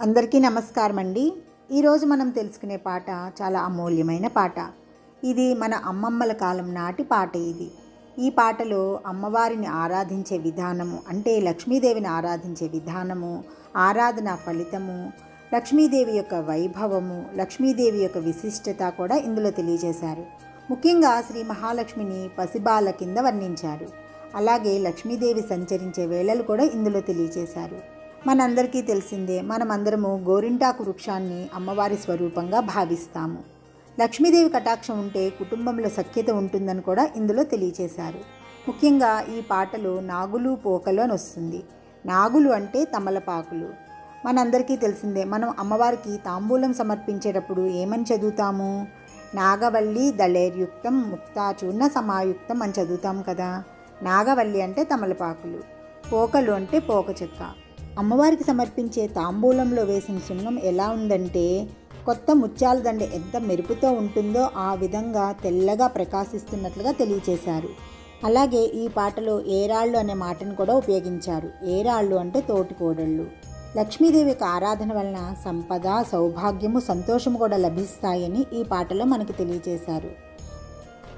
అందరికీ నమస్కారం అండి ఈరోజు మనం తెలుసుకునే పాట చాలా అమూల్యమైన పాట. ఇది మన అమ్మమ్మల కాలం నాటి పాట ఇది. ఈ పాటలో అమ్మవారిని ఆరాధించే విధానము అంటే లక్ష్మీదేవిని ఆరాధించే విధానము ఆరాధన ఫలితము లక్ష్మీదేవి యొక్క వైభవము లక్ష్మీదేవి యొక్క విశిష్టత కూడా ఇందులో తెలియజేశారు. ముఖ్యంగా శ్రీ మహాలక్ష్మిని పసిబాల కింద వర్ణించారు. అలాగే లక్ష్మీదేవి సంచరించే వేళలు కూడా ఇందులో తెలియజేశారు. మనందరికీ తెలిసిందే మనమందరము గోరింటాకు వృక్షాన్ని అమ్మవారి స్వరూపంగా భావిస్తాము. లక్ష్మీదేవి కటాక్షం ఉంటే కుటుంబంలో సఖ్యత ఉంటుందని కూడా ఇందులో తెలియచేశారు. ముఖ్యంగా ఈ పాటలు నాగులు పోకలు అని వస్తుంది. నాగులు అంటే తమలపాకులు. మనందరికీ తెలిసిందే మనం అమ్మవారికి తాంబూలం సమర్పించేటప్పుడు ఏమని చదువుతాము? నాగవల్లి దళేర్యుక్తం ముక్తాచూర్ణ సమాయుక్తం అని చదువుతాం కదా. నాగవల్లి అంటే తమలపాకులు. పోకలు అంటే పోక చెక్క అమ్మవారికి సమర్పించే తాంబూలంలో వేసిన సున్నం ఎలా ఉందంటే కొత్త ముత్యాల దండ ఎంత మెరుపుతో ఉంటుందో ఆ విధంగా తెల్లగా ప్రకాశిస్తున్నట్లుగా తెలియచేశారు. అలాగే ఈ పాటలో ఏరాళ్ళు అనే మాటను కూడా ఉపయోగించారు. ఏరాళ్ళు అంటే తోటికోడళ్ళు. లక్ష్మీదేవికి ఆరాధన వలన సంపద సౌభాగ్యము సంతోషము కూడా లభిస్తాయని ఈ పాటలో మనకు తెలియచేశారు.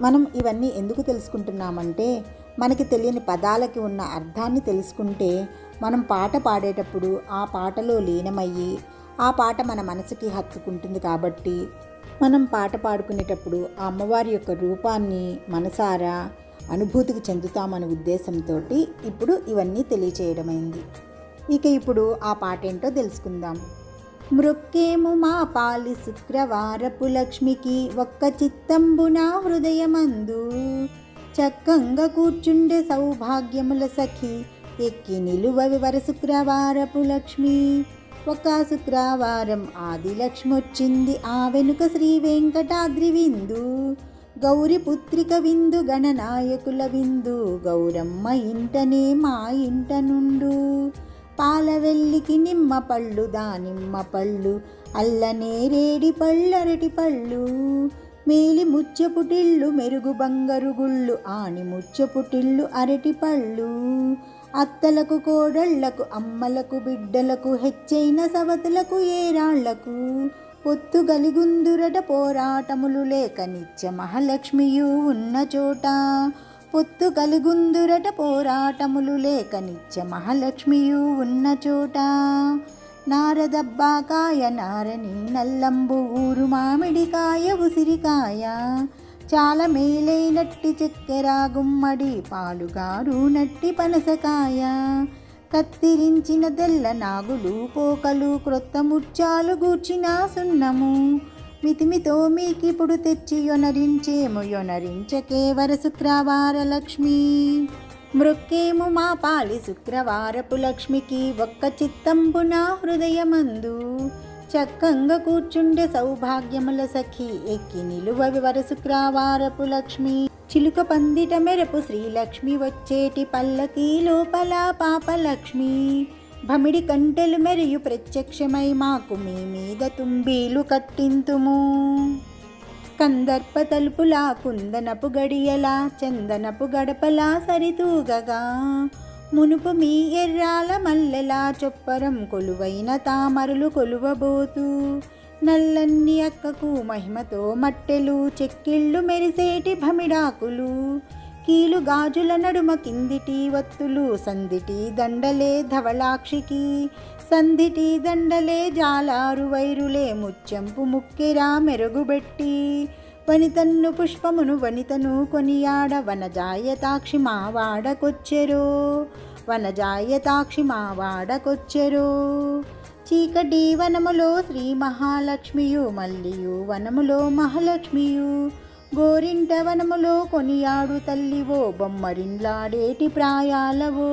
మనం ఇవన్నీ ఎందుకు తెలుసుకుంటున్నామంటే మనకి తెలియని పదాలకి ఉన్న అర్థాన్ని తెలుసుకుంటే మనం పాట పాడేటప్పుడు ఆ పాటలో లీనమయ్యి ఆ పాట మన మనసుకి హత్తుకుంటుంది కాబట్టి మనం పాట పాడుకునేటప్పుడు ఆ అమ్మవారి యొక్క రూపాన్ని మనసారా అనుభూతికి చెందుతామనే ఉద్దేశంతో ఇప్పుడు ఇవన్నీ తెలియచేయడమైంది. ఇక ఇప్పుడు ఆ పాట ఏంటో తెలుసుకుందాం. మృక్కేము మా పాలి శుక్రవారపు లక్ష్మికి ఒక్క చిత్తంబున హృదయమందు. చక్కంగా కూర్చుండే సౌభాగ్యముల సఖి ఎక్కి నిలువవి వర శుక్రవారపు లక్ష్మి. ఒక శుక్రవారం ఆది లక్ష్మి వచ్చింది ఆ వెనుక శ్రీ వెంకటాద్రి విందు. గౌరి పుత్రిక విందు గణనాయకుల విందు గౌరమ్మ ఇంటనే మా ఇంట నుండు. పాలవెల్లికి నిమ్మ పళ్ళు దానిమ్మ పళ్ళు అల్లనేరేడి పళ్ళరటి పళ్ళు. మేలి ముచ్చపుటిళ్ళు మెరుగు బంగారు గుళ్ళు ఆని ముచ్చపుటిళ్ళు అరటి పళ్ళు. అత్తలకు కోడళ్ళకు అమ్మలకు బిడ్డలకు హెచ్చైన సవతులకు ఏరాళ్ళకు పొత్తు గలిగుందురట పోరాటములు లేక నిత్య మహాలక్ష్మియు ఉన్న చోట. పొత్తు కలిగుందురట పోరాటములు లేక నిత్య మహాలక్ష్మియు ఉన్న చోట. నారదబ్బాకాయ నారని నల్లంబు ఊరు మామి ఉసిరికాయ చాలా మేలైనట్టి చక్కెర గుమ్మడి పాలుగారు నట్టి పనసకాయ. కత్తిరించిన తెల్ల నాగులు పోకలు క్రొత్త ముత్యాలు గూర్చిన సున్నము. మితిమితో మీకిప్పుడు తెచ్చి యొనరించేము యొనరించకే వర శుక్రవార లక్ష్మి. మృక్కేము మా పాలి శుక్రవారపు లక్ష్మికి ఒక్క చిత్తంబున హృదయమందు. చక్కంగా కూర్చుండే సౌభాగ్యముల సఖి ఎక్కి నిలువవి వరసుక్రావారపు లక్ష్మి. చిలుక పందిట మెరపు శ్రీలక్ష్మి వచ్చేటి పల్లకి లోపల పాపలక్ష్మి. భమిడి కంటెలు మెరియు ప్రత్యక్షమై మాకు మీ మీద తుంబీలు కట్టింతుము. కందర్ప తలుపులా కుందనపు గడియలా చందనపు గడపలా సరితూగగా. మునుపు మీ ఎర్రాల మల్లెలా చొప్పరం కొలువైన తామరులు కొలువబోతూ నల్లన్ని అక్కకు మహిమతో మట్టెలు చెక్కిళ్ళు మెరిసేటి భమిడాకులు కీలు గాజుల నడుమ కిందిటి వత్తులు సందిటి దండలే ధవళాక్షికి సంధిటి దండలే జాలారు వైరులే ముచ్చెంపు ముక్కెరా మెరుగుబెట్టి వనితన్ను పుష్పమును వనితను కొనియాడ వనజాయతాక్షి మా వాడకొచ్చెరు వనజాయతాక్షి మా వాడకొచ్చెరు. చీకటి వనములో శ్రీ మహాలక్ష్మియు మల్లియు వనములో మహాలక్ష్మియు. గోరింట వనములో కొనియాడు తల్లివో బొమ్మరింలాడేటి ప్రాయాలవో.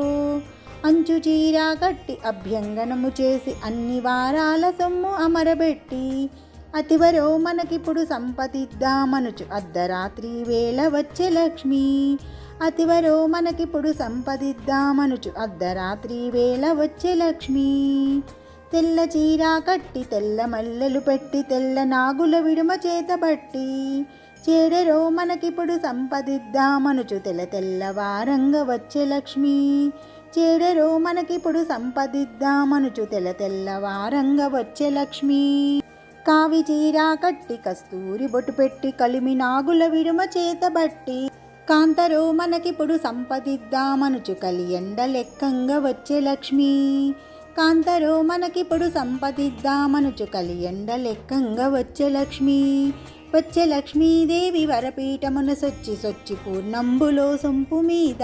అంచు చీర కట్టి అభ్యంగనము చేసి అన్ని వారాల సొమ్ము అమరబెట్టి అతివరో మనకిప్పుడు సంపదిద్దామనుచు అర్ధరాత్రి వేళ వచ్చే లక్ష్మి. అతివరో మనకిప్పుడు సంపదిద్దామనుచు అర్ధరాత్రి వేళ వచ్చే లక్ష్మి. తెల్ల చీర కట్టి తెల్ల మల్లెలు పెట్టి తెల్ల నాగుల విడుమ చేతబట్టి చేడరో మనకిప్పుడు సంపదిద్దామనుచు తెల్ల తెల్లవారంగా వచ్చే లక్ష్మి. చేడరో మనకిప్పుడు సంపదిద్దామనుచు తెల్ల తెల్లవారంగా వచ్చే లక్ష్మి. కావి చీర కట్టి కస్తూరి బొట్టు పెట్టి కలిమి నాగుల విడుమ చేతబట్టి కాంతరో మనకిప్పుడు సంపదిద్దామనుచు కలి ఎండ లెక్కంగా వచ్చే లక్ష్మి. కాంతరో మనకిప్పుడు సంపదిద్దామనుచు కలి ఎండ లెక్కంగా వచ్చే లక్ష్మి. వచ్చే లక్ష్మీదేవి వరపీఠమున సొచ్చి సొచ్చి పూర్ణంబులో సొంపు మీద.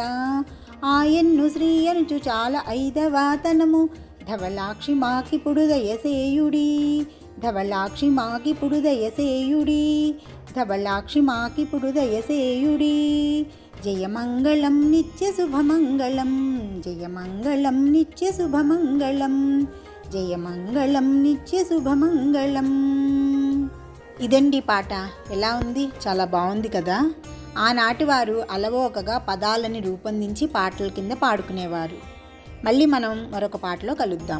ఆయన్ను శ్రీ అనుచు చాలా ఐదవాతనము ధవలాక్షి మాకిప్పుడు దయసేయుడి. ధవలాక్షి మాకిప్పుడు దయసేయుడి ధవలాక్షి మాకిప్పుడు దయసేయుడి జయమంగళం నిత్య శుభమంగళం జయమంగళం నిత్య శుభమంగళం జయమంగళం నిత్య శుభమంగళం ఇదండి పాట ఎలా ఉంది? చాలా బాగుంది కదా. ఆనాటి వారు అలవోకగా పదాలని రూపొందించి పాటల కింద పాడుకునేవారు. మళ్ళీ మనం మరొక పాటలో కలుద్దాం.